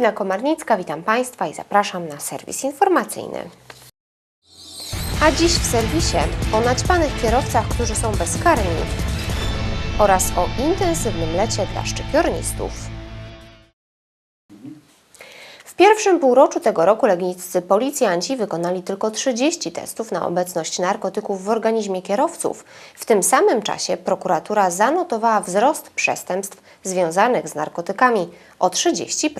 Malwina Komarnicka, witam Państwa i zapraszam na serwis informacyjny. A dziś w serwisie o naćpanych kierowcach, którzy są bezkarni oraz o intensywnym lecie dla szczypiornistów. W pierwszym półroczu tego roku legniccy policjanci wykonali tylko 30 testów na obecność narkotyków w organizmie kierowców. W tym samym czasie prokuratura zanotowała wzrost przestępstw związanych z narkotykami o 30%.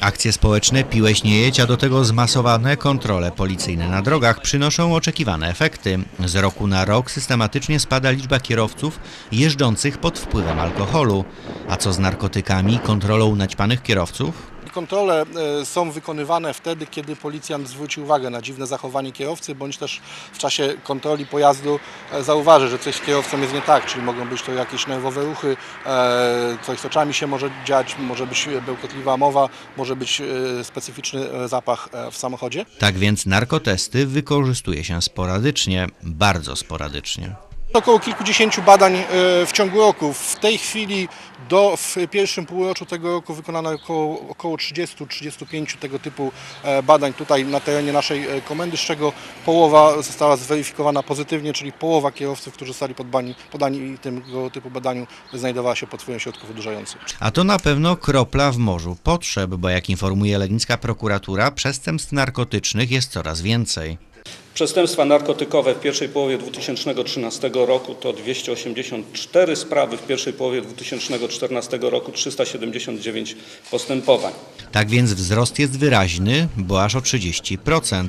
Akcje społeczne Piłeś nie jedź, a do tego zmasowane kontrole policyjne na drogach przynoszą oczekiwane efekty. Z roku na rok systematycznie spada liczba kierowców jeżdżących pod wpływem alkoholu. A co z narkotykami, kontrolą naćpanych kierowców? Kontrole e, są wykonywane wtedy, kiedy policjant zwróci uwagę na dziwne zachowanie kierowcy, bądź też w czasie kontroli pojazdu e, zauważy, że coś z kierowcą jest nie tak, czyli mogą być to jakieś nerwowe ruchy, e, coś z oczami się może dziać, może być bełkotliwa mowa, może być specyficzny zapach w samochodzie. Tak więc narkotesty wykorzystuje się sporadycznie, bardzo sporadycznie. Około kilkudziesięciu badań e, w ciągu roku. W tej chwili do, w pierwszym półroczu tego roku wykonano około, około 30-35 tego typu e, badań tutaj na terenie naszej e, komendy, z czego połowa została zweryfikowana pozytywnie, czyli połowa kierowców, którzy zostali podbani, podani tego typu badaniu znajdowała się pod wpływem środków odurzających. A to na pewno kropla w morzu potrzeb, bo jak informuje legnicka prokuratura, przestępstw narkotycznych jest coraz więcej. Przestępstwa narkotykowe w pierwszej połowie 2013 roku to 284 sprawy, w pierwszej połowie 2014 roku 379 postępowań. Tak więc wzrost jest wyraźny, bo aż o 30%.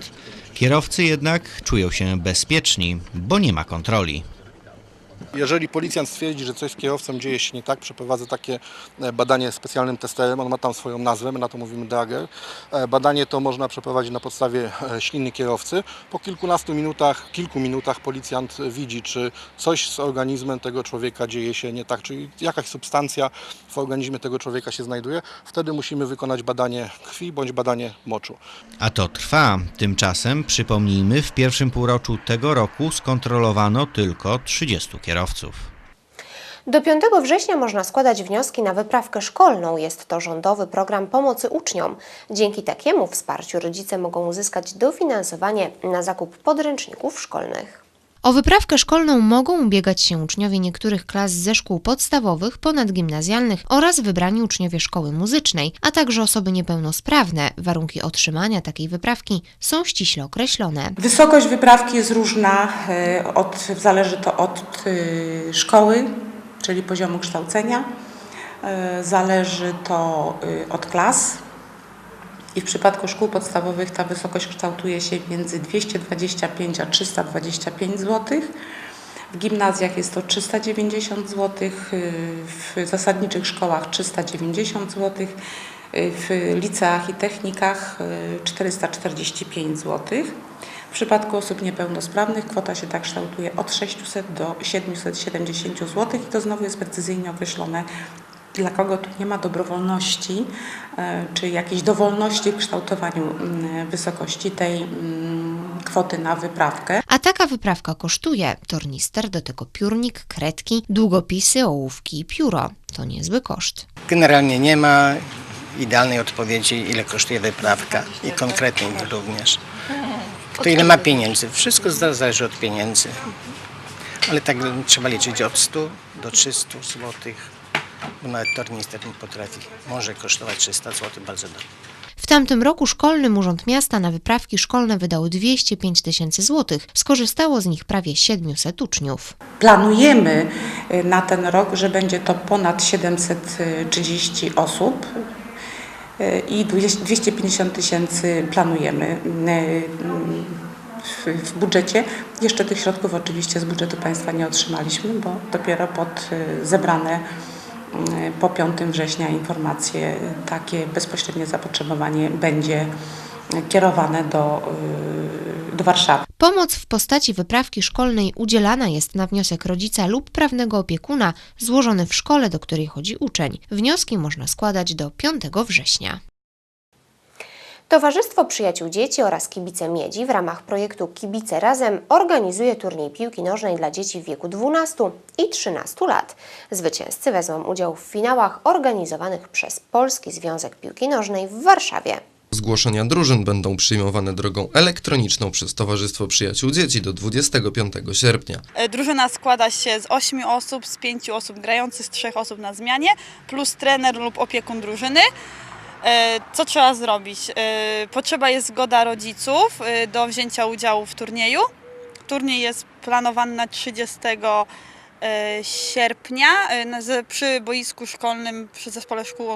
Kierowcy jednak czują się bezpieczni, bo nie ma kontroli. Jeżeli policjant stwierdzi, że coś z kierowcą dzieje się nie tak, przeprowadza takie e, badanie specjalnym testerem, on ma tam swoją nazwę, my na to mówimy Dagger. E, Badanie to można przeprowadzić na podstawie e, śliny kierowcy. Po kilkunastu minutach, kilku minutach policjant widzi, czy coś z organizmem tego człowieka dzieje się nie tak, czyli jakaś substancja w organizmie tego człowieka się znajduje. Wtedy musimy wykonać badanie krwi bądź badanie moczu. A to trwa. Tymczasem, przypomnijmy, w pierwszym półroczu tego roku skontrolowano tylko 30 kierowców. Do 5 września można składać wnioski na wyprawkę szkolną. Jest to rządowy program pomocy uczniom. Dzięki takiemu wsparciu rodzice mogą uzyskać dofinansowanie na zakup podręczników szkolnych. O wyprawkę szkolną mogą ubiegać się uczniowie niektórych klas ze szkół podstawowych, ponadgimnazjalnych oraz wybrani uczniowie szkoły muzycznej, a także osoby niepełnosprawne. Warunki otrzymania takiej wyprawki są ściśle określone. Wysokość wyprawki jest różna, e, od, zależy to od e, szkoły, czyli poziomu kształcenia, e, zależy to od klas. I w przypadku szkół podstawowych ta wysokość kształtuje się między 225 a 325 zł. W gimnazjach jest to 390 zł, w zasadniczych szkołach 390 zł, w liceach i technikach y, 445 zł. W przypadku osób niepełnosprawnych kwota się tak kształtuje od 600 do 770 zł i to znowu jest precyzyjnie określone dla kogo tu nie ma dobrowolności e, czy jakiejś dowolności w kształtowaniu wysokości tej kwoty na wyprawkę. A taka wyprawka kosztuje tornister, do tego piórnik, kredki, długopisy, ołówki i pióro. To niezły koszt. Generalnie nie ma idealnej odpowiedzi, ile kosztuje wyprawka i konkretnej również. Kto ile ma pieniędzy. Wszystko za- zależy od pieniędzy. Ale tak trzeba liczyć od 100 do 300 zł. Bo nawet tornister potrafi, może kosztować 300 zł bardzo dobrze. W tamtym roku Szkolnym Urząd Miasta na wyprawki szkolne wydał 205 tysięcy złotych. Skorzystało z nich prawie 700 uczniów. Planujemy y, na ten rok, że będzie to ponad 730 osób y, i 200 250 tysięcy planujemy y, w, budżecie. Jeszcze tych środków oczywiście z budżetu państwa nie otrzymaliśmy, bo dopiero pod zebrane po 5 września informacje, takie bezpośrednie zapotrzebowanie będzie kierowane do, y, do Warszawy. Pomoc w postaci wyprawki szkolnej udzielana jest na wniosek rodzica lub prawnego opiekuna złożony w szkole, do której chodzi uczeń. Wnioski można składać do 5 września. Towarzystwo Przyjaciół Dzieci oraz Kibice Miedzi w ramach projektu Kibice Razem organizuje turniej piłki nożnej dla dzieci w wieku 12 i 13 lat. Zwycięzcy wezmą udział w finałach organizowanych przez Polski Związek Piłki Nożnej w Warszawie. Zgłoszenia drużyn będą przyjmowane drogą elektroniczną przez Towarzystwo Przyjaciół Dzieci do 25 sierpnia. E, Drużyna składa się z 8 osób, z 5 osób grających, z 3 osób na zmianie, plus trener lub opiekun drużyny. E, Co trzeba zrobić? E, Potrzeba jest zgoda rodziców e, do wzięcia udziału w turnieju. Turniej jest planowany na 30 e, sierpnia e, na- z- przy boisku szkolnym przy Zespole Szkół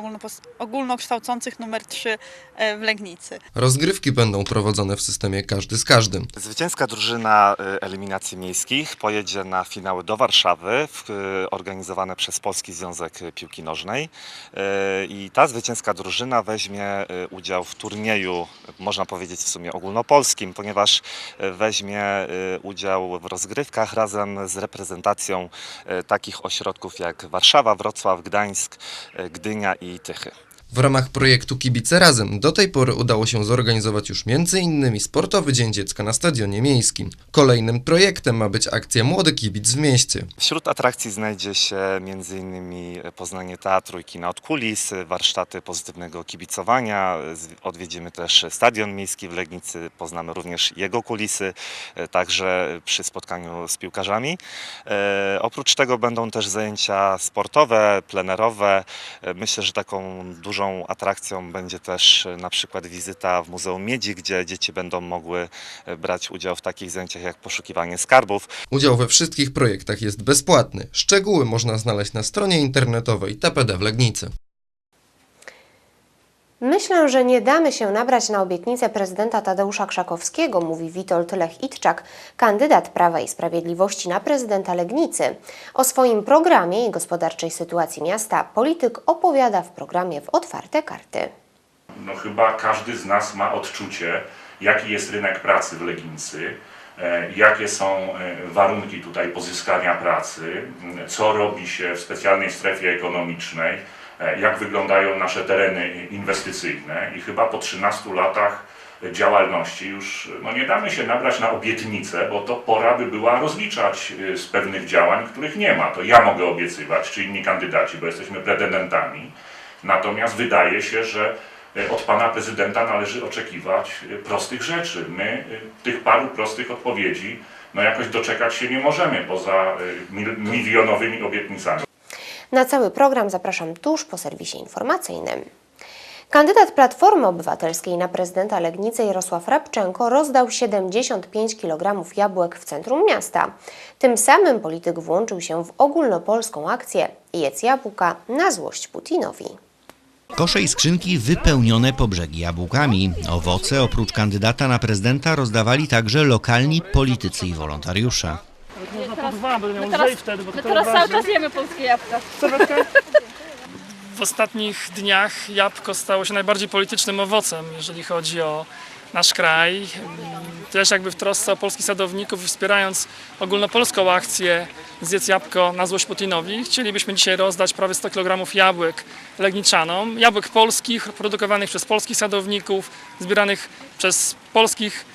Ogólnokształcących nr 3 e, w Legnicy. Rozgrywki będą prowadzone w systemie każdy z każdym. Zwycięska drużyna eliminacji miejskich pojedzie na finały do Warszawy, organizowane przez Polski Związek Piłki Nożnej. I ta zwycięska drużyna weźmie udział w turnieju, można powiedzieć w sumie ogólnopolskim, ponieważ weźmie udział w rozgrywkach razem z reprezentacją takich ośrodków jak Warszawa, Wrocław, Gdańsk, y, Gdynia i Tychy. W ramach projektu Kibice Razem do tej pory udało się zorganizować już m.in. Sportowy Dzień Dziecka na Stadionie Miejskim. Kolejnym projektem ma być akcja Młody Kibic w mieście. Wśród atrakcji znajdzie się m.in. poznanie teatru i kina od kulis, warsztaty pozytywnego kibicowania. Odwiedzimy też Stadion Miejski w Legnicy, poznamy również jego kulisy, e, także przy spotkaniu z piłkarzami. E, Oprócz tego będą też zajęcia sportowe, plenerowe. E, Myślę, że taką dużą atrakcją będzie też e, na przykład wizyta w Muzeum Miedzi, gdzie dzieci będą mogły e, brać udział w takich zajęciach jak poszukiwanie skarbów, Udział we wszystkich projektach jest bezpłatny. Szczegóły można znaleźć na stronie internetowej TPD w Legnicy. Myślę, że nie damy się nabrać na obietnicę prezydenta Tadeusza Krzakowskiego, mówi Witold Lech-Itczak, kandydat Prawa i Sprawiedliwości na prezydenta Legnicy. O swoim programie i gospodarczej sytuacji miasta polityk opowiada w programie w Otwarte Karty. no chyba każdy z nas ma odczucie, jaki jest rynek pracy w Legnicy, e, jakie są e, warunki tutaj pozyskania pracy, co robi się w specjalnej strefie ekonomicznej, jak wyglądają nasze tereny inwestycyjne i chyba po 13 latach działalności już no nie damy się nabrać na obietnicę, bo to pora by była rozliczać e, z pewnych działań, których nie ma. To ja mogę obiecywać, czy inni kandydaci, bo jesteśmy pretendentami. Natomiast wydaje się, że e, od pana prezydenta należy oczekiwać e, prostych rzeczy. My e, tych paru prostych odpowiedzi no jakoś doczekać się nie możemy poza e, mil- milionowymi obietnicami. Na cały program zapraszam tuż po serwisie informacyjnym. Kandydat Platformy Obywatelskiej na prezydenta Legnicy Jarosław Rabczenko rozdał 75 kg jabłek w centrum miasta. Tym samym polityk włączył się w ogólnopolską akcję Jedz jabłka na złość Putinowi. Kosze i skrzynki wypełnione po brzegi jabłkami. Owoce oprócz kandydata na prezydenta rozdawali także lokalni politycy i wolontariusze. My teraz, my teraz cały czas jemy polskie jabłka. W ostatnich dniach jabłko stało się najbardziej politycznym owocem, jeżeli chodzi o nasz kraj. Też jakby w trosce o polskich sadowników i wspierając ogólnopolską akcję Zjedz jabłko na złość Putinowi, chcielibyśmy dzisiaj rozdać prawie 100 kg jabłek legniczanom. Jabłek polskich, produkowanych przez polskich sadowników, zbieranych przez polskich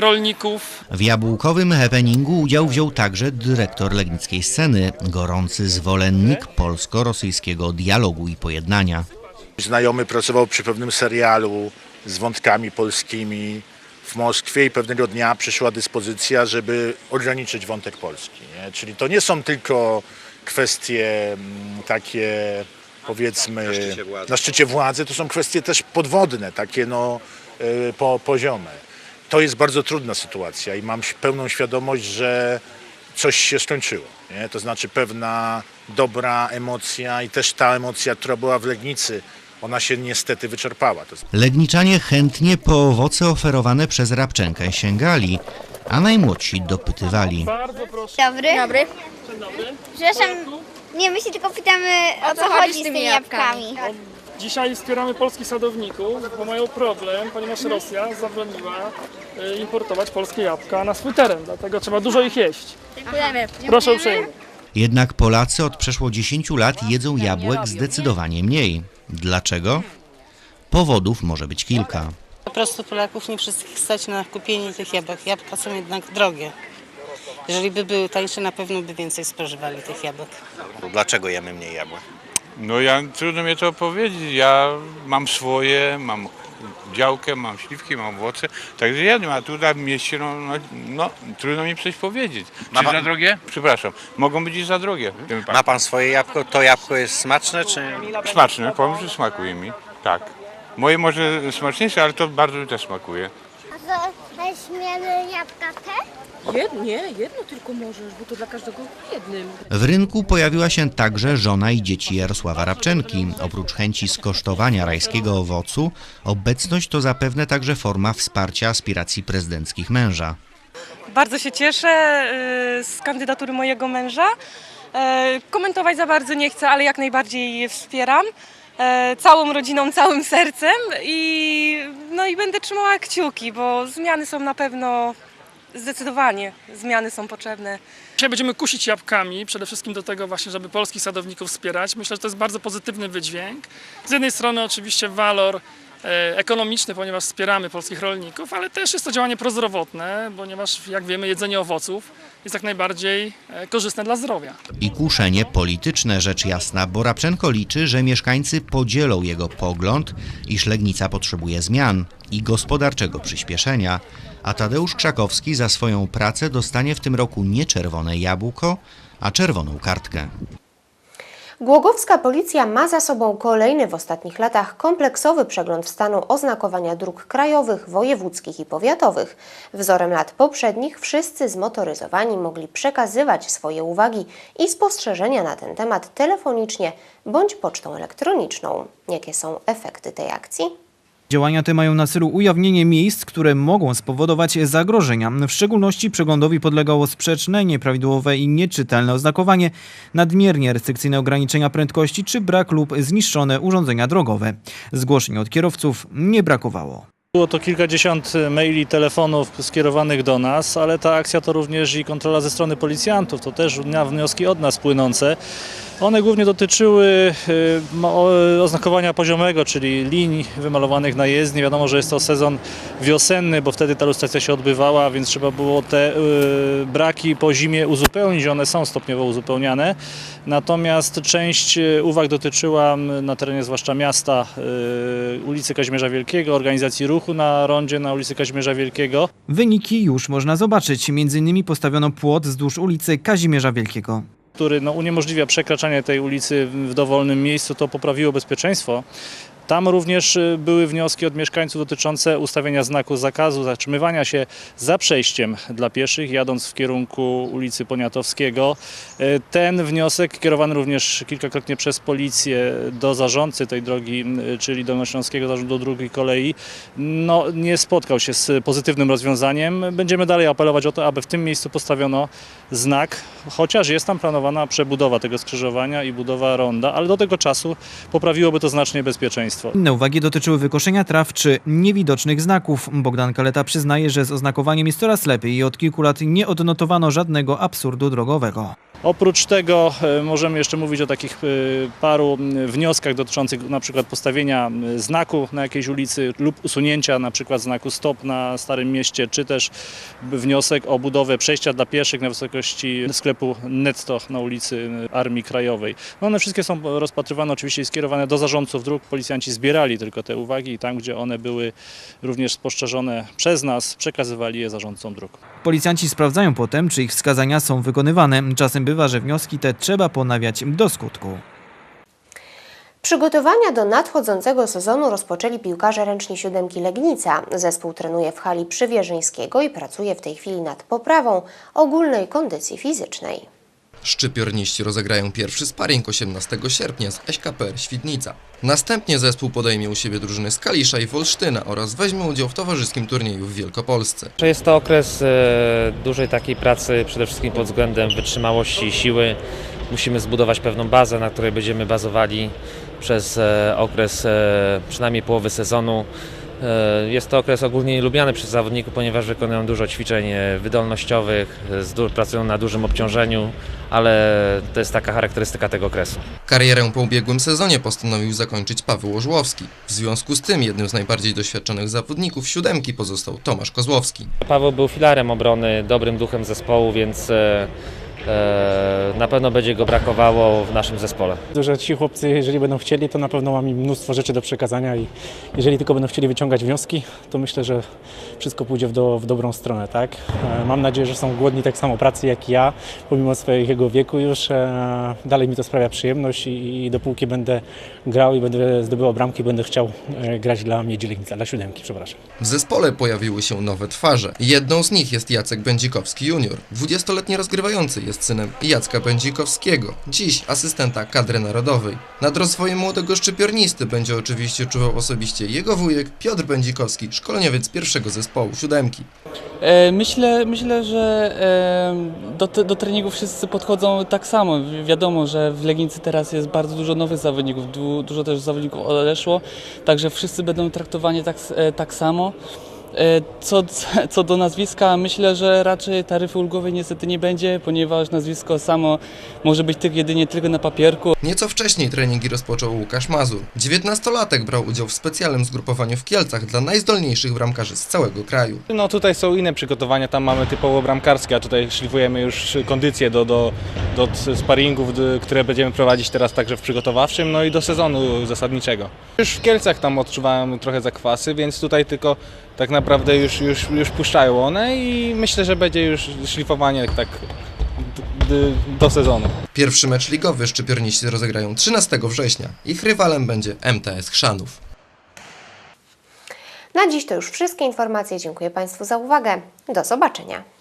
rolników. W jabłkowym happeningu udział wziął także dyrektor legnickiej sceny, gorący zwolennik polsko-rosyjskiego dialogu i pojednania. Znajomy pracował przy pewnym serialu z wątkami polskimi w Moskwie i pewnego dnia przyszła dyspozycja, żeby ograniczyć wątek polski. Nie? Czyli to nie są tylko kwestie mm, takie powiedzmy na szczycie, władzy, to są kwestie też podwodne, takie no y, po, poziome. To jest bardzo trudna sytuacja i mam pełną świadomość, że coś się skończyło. Nie? To znaczy pewna dobra emocja i też ta emocja, która była w Legnicy, ona się niestety wyczerpała. Legniczanie chętnie po owoce oferowane przez Rabczenkę sięgali, a najmłodsi dopytywali. Bardzo proszę. Dobry. Dobry. Dzień dobry. Przepraszam, nie, my się tylko pytamy, o, co chodzi z tymi jabłkami. Dzisiaj wspieramy polskich sadowników, bo mają problem, ponieważ Rosja zabroniła e, importować polskie jabłka na swój teren, dlatego trzeba dużo ich jeść. Dziękujemy. Proszę uprzejmie. Jednak Polacy od przeszło 10 lat jedzą jabłek zdecydowanie mniej. Dlaczego? Powodów może być kilka. prostu Polaków nie wszystkich stać na kupienie tych jabłek. Jabłka są jednak drogie. Jeżeli by były tańsze, na pewno by więcej spożywali tych jabłek. Dlaczego jemy mniej jabłek? No ja, trudno mi to powiedzieć. Ja mam swoje, mam działkę, mam śliwki, mam owoce, także jadłem, a tutaj w mieście, no, no, no trudno mi coś powiedzieć. Ma Czy pan- za drogie? Przepraszam, mogą być i za drogie. pan. Ma pan swoje jabłko? To jabłko jest smaczne, czy... Smaczne, powiem, że smakuje mi, tak. Moje może smaczniejsze, ale to bardzo mi też smakuje. A śmiemy jabłka też? Jedno, nie, jedno tylko możesz, bo to dla każdego jednym. W rynku pojawiła się także żona i dzieci Jarosława Rabczenki. Oprócz chęci skosztowania rajskiego owocu, obecność to zapewne także forma wsparcia aspiracji prezydenckich męża. Bardzo się cieszę y, z kandydatury mojego męża. E, Komentować za bardzo nie chcę, ale jak najbardziej je wspieram. E, Całą rodziną, całym sercem i, no i będę trzymała kciuki, bo zmiany są na pewno zdecydowanie zmiany są potrzebne. Dzisiaj będziemy kusić jabłkami, przede wszystkim do tego właśnie, żeby polskich sadowników wspierać. Myślę, że to jest bardzo pozytywny wydźwięk. Z jednej strony oczywiście walor e, ekonomiczny, ponieważ wspieramy polskich rolników, ale też jest to działanie prozdrowotne, ponieważ jak wiemy jedzenie owoców jest jak najbardziej e, korzystne dla zdrowia. I kuszenie polityczne, rzecz jasna, bo Rabczenko liczy, że mieszkańcy podzielą jego pogląd, iż Legnica potrzebuje zmian i gospodarczego przyspieszenia, a Tadeusz Krzakowski za swoją pracę dostanie w tym roku nie czerwone jabłko, a czerwoną kartkę. Głogowska policja ma za sobą kolejny w ostatnich latach kompleksowy przegląd stanu oznakowania dróg krajowych, wojewódzkich i powiatowych. Wzorem lat poprzednich wszyscy zmotoryzowani mogli przekazywać swoje uwagi i spostrzeżenia na ten temat telefonicznie bądź pocztą elektroniczną. Jakie są efekty tej akcji? Działania te mają na celu ujawnienie miejsc, które mogą spowodować zagrożenia. W szczególności przeglądowi podlegało sprzeczne, nieprawidłowe i nieczytelne oznakowanie, nadmiernie restrykcyjne ograniczenia prędkości czy brak lub zniszczone urządzenia drogowe. Zgłoszeń od kierowców nie brakowało. Było to kilkadziesiąt maili, telefonów skierowanych do nas, ale ta akcja to również i kontrola ze strony policjantów, to też wnioski od nas płynące. One głównie dotyczyły y, oznakowania poziomego, czyli linii wymalowanych na jezdni. Wiadomo, że jest to sezon wiosenny, bo wtedy ta lustracja się odbywała, więc trzeba było te y, braki po zimie uzupełnić. One są stopniowo uzupełniane. Natomiast część y, uwag dotyczyła na terenie zwłaszcza miasta ulicy Kazimierza Wielkiego, organizacji ruchu na rondzie na ulicy Kazimierza Wielkiego. Wyniki już można zobaczyć. Między innymi postawiono płot wzdłuż ulicy Kazimierza Wielkiego. Który no, uniemożliwia przekraczanie tej ulicy w dowolnym miejscu, to poprawiło bezpieczeństwo. Tam również y, były wnioski od mieszkańców dotyczące ustawienia znaku zakazu zatrzymywania się za przejściem dla pieszych, jadąc w kierunku ulicy Poniatowskiego. Y, Ten wniosek kierowany również kilkakrotnie przez policję do zarządcy tej drogi, y, czyli Dolnośląskiego Zarządu Dróg i Kolei, no, nie spotkał się z pozytywnym rozwiązaniem. Będziemy dalej apelować o to, aby w tym miejscu postawiono znak, chociaż jest tam planowana przebudowa tego skrzyżowania i budowa ronda, ale do tego czasu poprawiłoby to znacznie bezpieczeństwo. Inne uwagi dotyczyły wykoszenia traw czy niewidocznych znaków. Bogdan Kaleta przyznaje, że z oznakowaniem jest coraz lepiej i od kilku lat nie odnotowano żadnego absurdu drogowego. Oprócz tego e, możemy jeszcze mówić o takich e, paru wnioskach dotyczących na przykład postawienia znaku na jakiejś ulicy lub usunięcia na przykład znaku stop na Starym Mieście, czy też wniosek o budowę przejścia dla pieszych na wysokości sklepu Netto na ulicy Armii Krajowej. No one wszystkie są rozpatrywane oczywiście i skierowane do zarządców dróg. Policjanci zbierali tylko te uwagi i tam, gdzie one były również spostrzeżone przez nas, przekazywali je zarządcom dróg. Policjanci sprawdzają potem, czy ich wskazania są wykonywane. Czasem bywa, że wnioski te trzeba ponawiać do skutku. Przygotowania do nadchodzącego sezonu rozpoczęli piłkarze ręczni siódemki Legnica. Zespół trenuje w hali Przywierzyńskiego i pracuje w tej chwili nad poprawą ogólnej kondycji fizycznej. Szczypiorniści rozegrają pierwszy sparring 18 sierpnia z SKPR Świdnica. Następnie zespół podejmie u siebie drużyny z Kalisza i Wolsztyna oraz weźmie udział w towarzyskim turnieju w Wielkopolsce. Jest to okres e, dużej takiej pracy, przede wszystkim pod względem wytrzymałości i siły. Musimy zbudować pewną bazę, na której będziemy bazowali przez e, okres e, przynajmniej połowy sezonu. E, Jest to okres ogólnie lubiany przez zawodników, ponieważ wykonują dużo ćwiczeń e, wydolnościowych, e, pracują na dużym obciążeniu, ale to jest taka charakterystyka tego okresu. Karierę po ubiegłym sezonie postanowił zakończyć Paweł Orzłowski. W związku z tym jednym z najbardziej doświadczonych zawodników siódemki pozostał Tomasz Kozłowski. Paweł był filarem obrony, dobrym duchem zespołu, więc na pewno będzie go brakowało w naszym zespole. że ci chłopcy, jeżeli będą chcieli, to na pewno mam im mnóstwo rzeczy do przekazania i jeżeli tylko będą chcieli wyciągać wnioski, to myślę, że wszystko pójdzie w, do, w dobrą stronę, tak? E, Mam nadzieję, że są głodni tak samo pracy jak ja, pomimo swojego wieku już. e, Dalej mi to sprawia przyjemność i, i dopóki będę grał i będę zdobywał bramki, będę chciał e, grać dla Miedzi Legnica, dla siódemki, przepraszam. W zespole pojawiły się nowe twarze. Jedną z nich jest Jacek Będzikowski junior. 20-letni rozgrywający jest synem Jacka Będzikowskiego, dziś asystenta kadry narodowej. Nad rozwojem młodego szczypiornisty będzie oczywiście czuwał osobiście jego wujek Piotr Będzikowski, szkoleniowiec pierwszego zespołu siódemki. E, Myślę, myślę, że e, do, do treningu wszyscy podchodzą tak samo. Wi- Wiadomo, że w Legnicy teraz jest bardzo dużo nowych zawodników, du, dużo też zawodników odeszło, także wszyscy będą traktowani tak, e, tak samo. E, Co, co do nazwiska, myślę, że raczej taryfy ulgowej niestety nie będzie, ponieważ nazwisko samo może być tylko, jedynie tylko na papierku. Nieco wcześniej treningi rozpoczął Łukasz Mazur. 19-latek brał udział w specjalnym zgrupowaniu w Kielcach dla najzdolniejszych bramkarzy z całego kraju. No tutaj są inne przygotowania, tam mamy typowo bramkarskie, a tutaj szlifujemy już kondycję do, do, do sparingów, które będziemy prowadzić teraz także w przygotowawczym, no i do sezonu zasadniczego. Już w Kielcach tam odczuwałem trochę zakwasy, więc tutaj tylko tak naprawdę już, już, już puszczają one i myślę, że będzie już szlifowanie tak do sezonu. Pierwszy mecz ligowy szczypiorniści rozegrają 13 września. Ich rywalem będzie MTS Chrzanów. Na dziś to już wszystkie informacje. Dziękuję Państwu za uwagę. Do zobaczenia.